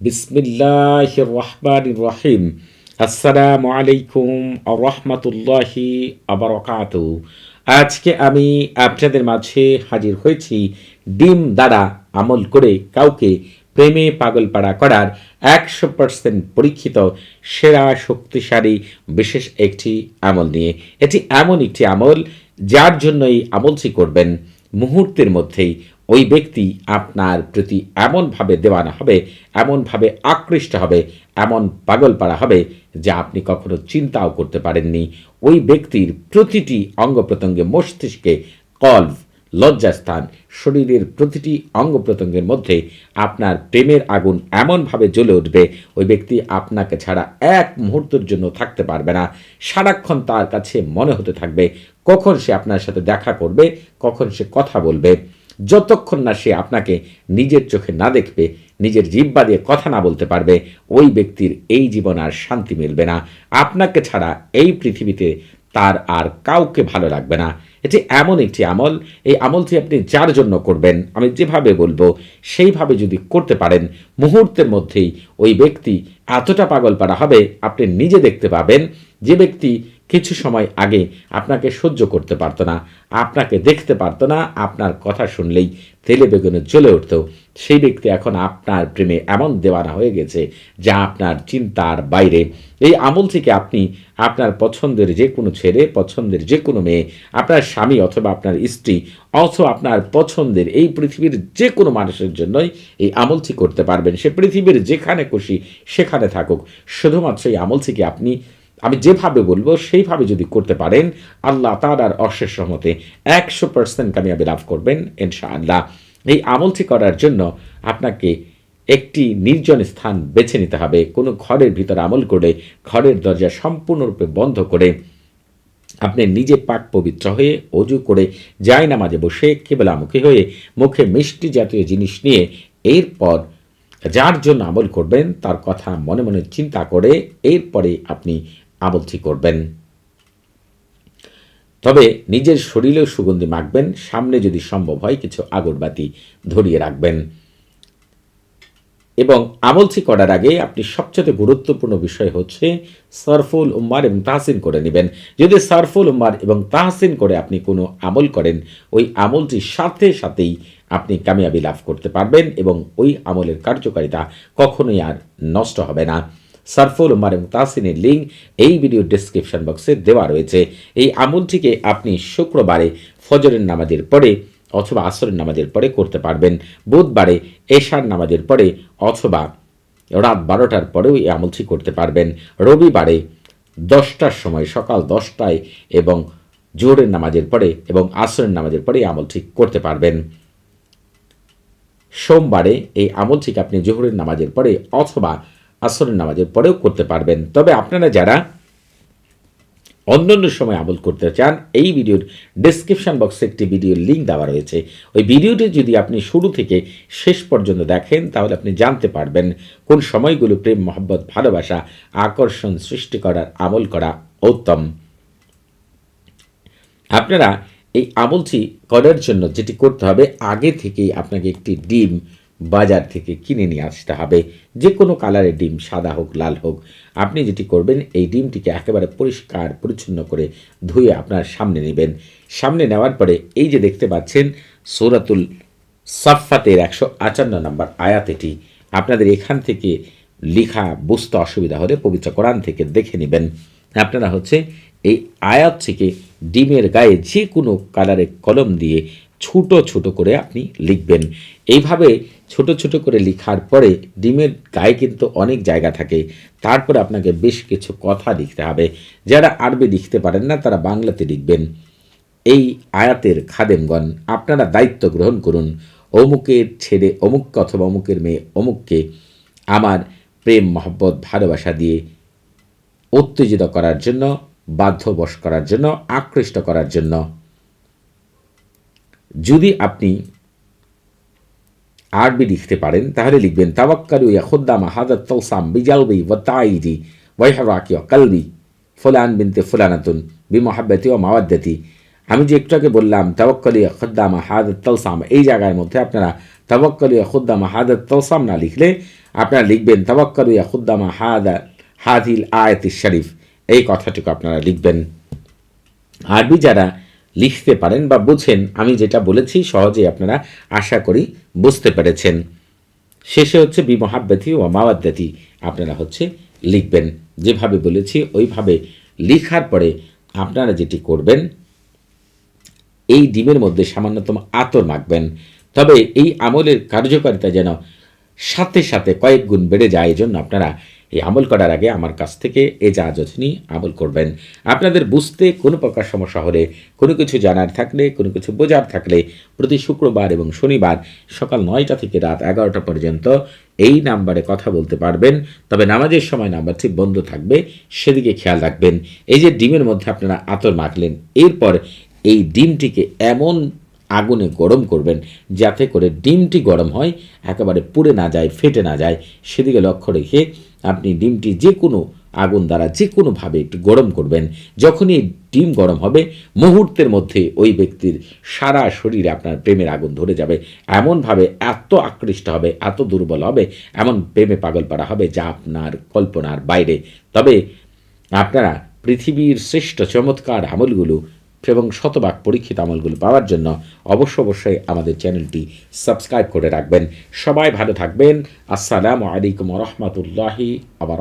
বিসমিল্লাহ রহমান রহিম। আসসালামু আলাইকুম রহমতুল্লাহি আবরকাত। আজকে আমি আপনাদের মাঝে হাজির হয়েছি ডিম দ্বারা আমল করে কাউকে প্রেমে পাগলপাড়া করার একশো পার্সেন্ট পরীক্ষিত, সেরা, শক্তিশালী, বিশেষ একটি আমল নিয়ে। এটি এমন একটি আমল যার জন্য এই আমলটি করবেন। মুহূর্তের মধ্যেই ওই ব্যক্তি আপনার প্রতি এমনভাবে দেওয়ানা হবে, এমনভাবে আকৃষ্ট হবে, এমন পাগলপাড়া হবে যা আপনি কখনো চিন্তাও করতে পারেননি। ওই ব্যক্তির প্রতিটি অঙ্গ প্রত্যঙ্গে মস্তিষ্কে কলভ, লজ্জাস্থান, শরীরের প্রতিটি অঙ্গ প্রত্যঙ্গের মধ্যে আপনার প্রেমের আগুন এমনভাবে জ্বলে উঠবে, ওই ব্যক্তি আপনাকে ছাড়া এক মুহূর্তের জন্য থাকতে পারবে না। সারাক্ষণ তার কাছে মনে হতে থাকবে, কখন সে আপনার সাথে দেখা করবে, কখন সে কথা বলবে। যতক্ষণ না সে আপনাকে নিজের চোখে না দেখবে, নিজের জিব্বা দিয়ে কথা না বলতে পারবে, ওই ব্যক্তির এই জীবন আর শান্তি মিলবে না। আপনাকে ছাড়া এই পৃথিবীতে তার আর কাউকে ভালো লাগবে না। এটি এমন একটি আমল, এই আমলটি আপনি যার জন্য করবেন, আমি যেভাবে বলব, সেইভাবে যদি করতে পারেন, মুহূর্তের মধ্যেই ওই ব্যক্তি এতটা পাগল পারা হবে, আপনি নিজে দেখতে পাবেন যে ব্যক্তি কিছু সময় আগে আপনাকে সহ্য করতে পারতো না, আপনাকে দেখতে পারতো না, আপনার কথা শুনলেই তেলে বেগুনে জ্বলে উঠত। সেই ব্যক্তি এখন আপনার প্রেমে এমন দেওয়ানা হয়ে গেছে যা আপনার চিন্তার বাইরে। এই আমল থেকে আপনি আপনার পছন্দের যে কোনো ছেলে, পছন্দের যে কোনো মেয়ে, আপনার স্বামী অথবা আপনার স্ত্রী, অথবা আপনার পছন্দের এই পৃথিবীর যে কোনো মানুষের জন্যই এই আমলটি করতে পারবেন। সে পৃথিবীর যেখানে খুশি সেখানে থাকুক। শুধুমাত্র এই আমল থেকে আপনি আমি যেভাবে বলব, সেইভাবে যদি করতে পারেন, আল্লাহ তার আর অশেষ রহমতে একশো পার্সেন্ট কামিয়াবি লাভ করবেন, ইনশাআল্লাহ। এই আমলটি করার জন্য আপনাকে একটি নির্জন স্থান বেছে নিতে হবে। কোনো ঘরের ভিতর আমল করে ঘরের দরজা সম্পূর্ণরূপে বন্ধ করে আপনি নিজে পাক পবিত্র হয়ে অজু করে যায় নামাজে বসে কেবলামুখী হয়ে মুখে মিষ্টি জাতীয় জিনিস নিয়ে এরপর যার জন্য আমল করবেন, তার কথা মনে মনে চিন্তা করে এরপরে আপনি আমলটি করবেন। তবে নিজের শরীরেও সুগন্ধি মাখবেন, সামনে যদি সম্ভব হয় কিছু আগরবাতি ধরিয়ে রাখবেন। এবং আমলটি করার আগে আপনি সবচেয়ে গুরুত্বপূর্ণ বিষয় হচ্ছে সরফুল উম্মার এবং তাহসিন করে নেবেন। যদি সরফুল উম্মার এবং তাহসিন করে আপনি কোনো আমল করেন, ওই আমলটির সাথে সাথেই আপনি কামিয়াবি লাভ করতে পারবেন এবং ওই আমলের কার্যকারিতা কখনোই আর নষ্ট হবে না। সারফুল এবং তাসিনের লিঙ্ক এই ভিডিও ডিসক্রিপশন বক্সে দেওয়া রয়েছে। এই আমলটিকে আপনি শুক্রবারে ফজরের নামাজের পরে অথবা আসরের নামাজের পরে করতে পারবেন। বুধবারে এশার নামাজের পরে অথবা রাত বারোটার পরেও এই আমলটি করতে পারবেন। রবিবারে দশটার সময়, সকাল দশটায় এবং জোহরের নামাজের পরে এবং আসরের নামাজের পরে এই আমলটি করতে পারবেন। সোমবারে এই আমলটিকে আপনি জোহরের নামাজের পরে অথবা আসরের নামাজের পরেও করতে পারবেন। তবে আপনারা যারা অন্যান্য সময় আমল করতে চান, এই ভিডিওর ডিসক্রিপশন বক্সে একটি ভিডিওর লিঙ্ক দেওয়া রয়েছে। ওই ভিডিওটি যদি আপনি শুরু থেকে শেষ পর্যন্ত দেখেন, তাহলে আপনি জানতে পারবেন কোন সময়গুলো প্রেম, মহব্বত, ভালোবাসা, আকর্ষণ সৃষ্টি করার, আমল করা উত্তম। আপনারা এই আমলটি করার জন্য যেটি করতে হবে, আগে থেকেই আপনাকে একটি ডিম বাজার থেকে কিনে নিয়ে আসতে হবে। যে কোনো কালারের ডিম, সাদা হোক, লাল হোক, আপনি যেটি করবেন, এই ডিমটিকে একেবারে পরিষ্কার, পরিচ্ছন্ন করে ধুয়ে আপনার সামনে নেবেন। সামনে নেওয়ার পরে এই যে দেখতে পাচ্ছেন, সৌরাতুল সাফাতের একশো আটান্ন নম্বর আয়াত এটি। আপনাদের এখান থেকে লিখা বুঝতে অসুবিধা হলে পবিত্র কোরআন থেকে দেখে নেবেন। আপনারা হচ্ছে এই আয়াত থেকে ডিমের গায়ে যে কোনো কালারের কলম দিয়ে ছোট ছোট করে আপনি লিখবেন। এইভাবে ছোট ছোট করে লিখার পরে ডিমের গায়ে কিন্তু অনেক জায়গা থাকে। তারপরে আপনাকে বেশ কিছু কথা লিখতে হবে। যারা আরবি লিখতে পারেন না, তারা বাংলাতে লিখবেন। এই আয়াতের খাদেমগণ, আপনারা দায়িত্ব গ্রহণ করুন। অমুকের ছেড়ে অমুককে অথবা অমুকের মেয়ে অমুককে আমার প্রেম, মহব্বত, ভালোবাসা দিয়ে উত্তেজিত করার জন্য, বাধ্যবশ করার জন্য, আকৃষ্ট করার জন্য। যদি আপনি আরবি লিখতে পারেন, তাহলে লিখবেন, তাওয়াক্কালু ইয়াখুদ্দামা হাদাত তৌসাম বিজালবি ওয়া তাইজি ওয়াইহারাকি ওয়া কালবি ফুলান বিনতে ফুলানাতুন বিমহাব্বতি ও মাওয়াদ্দাতি। আমি যে একটু আগে বললাম, তাওয়াক্কালি খুদ্দামা হাদাত তলসাম এই জায়গার মধ্যে আপনারা তাওয়াক্কালি খুদ্দামা হাদাত তলসাম না লিখলে আপনারা লিখবেন তাবাক্কালু ইয়া খুদ্দামা হাদা হাদিল আয়াতিস শরীফ, এই কথাটুকু আপনারা লিখবেন। আরবি যারা লিখতে পারেন বা বুঝেন। আমি যেটা বলেছি সহজেই আপনারা আশা করি বুঝতে পেরেছেন। শেষে হচ্ছে বি মহাব্বতি ও মাওয়াদ্দাতি আপনারা হচ্ছে লিখবেন। যেভাবে বলেছি ওইভাবে লিখার পরে আপনারা যেটি করবেন, এই ডিমের মধ্যে সামান্যতম আতর মাখবেন। তবে এই আমলের কার্যকারিতা যেন সাথে সাথে কয়েক গুণ বেড়ে যায় এই জন্য আপনারা এই আমল করার আগে আমার কাছ থেকে এ যা নিয়ে আমল করবেন। আপনাদের বুঝতে কোনো প্রকার সমস্যা হলে, কোনো কিছু জানার থাকলে, কোনো কিছু বোঝার থাকলে প্রতি শুক্রবার এবং শনিবার সকাল নয়টা থেকে রাত এগারোটা পর্যন্ত এই নাম্বারে কথা বলতে পারবেন। তবে নামাজের সময় নাম্বারটি বন্ধ থাকবে, সেদিকে খেয়াল রাখবেন। এই যে ডিমের মধ্যে আপনারা আতর মাখলেন, এরপর এই ডিমটিকে এমন আগুনে গরম করবেন, যাতে করে ডিমটি গরম হয়, একেবারে পুড়ে না যায়, ফেটে না যায়। সেদিকে লক্ষ্য রেখে আপনি ডিমটি যে কোনো আগুন দ্বারা যে কোনোভাবে একটু গরম করবেন। যখনই ডিম গরম হবে, মুহূর্তের মধ্যে ওই ব্যক্তির সারা শরীরে আপনার প্রেমের আগুন ধরে যাবে। এমনভাবে এত আকৃষ্ট হবে, এত দুর্বল হবে, এমন প্রেমে পাগল পারা হবে যা আপনার কল্পনার বাইরে। তবে আপনারা পৃথিবীর শ্রেষ্ঠ চমৎকার আমলগুলো এবং শতভাগ পরীক্ষিত আমলগুলো পাওয়ার জন্য অবশ্য অবশ্যই আমাদের চ্যানেলটি সাবস্ক্রাইব করে রাখবেন। সবাই ভালো থাকবেন। আসসালামু আলাইকুম রহমতুল্লাহি আবার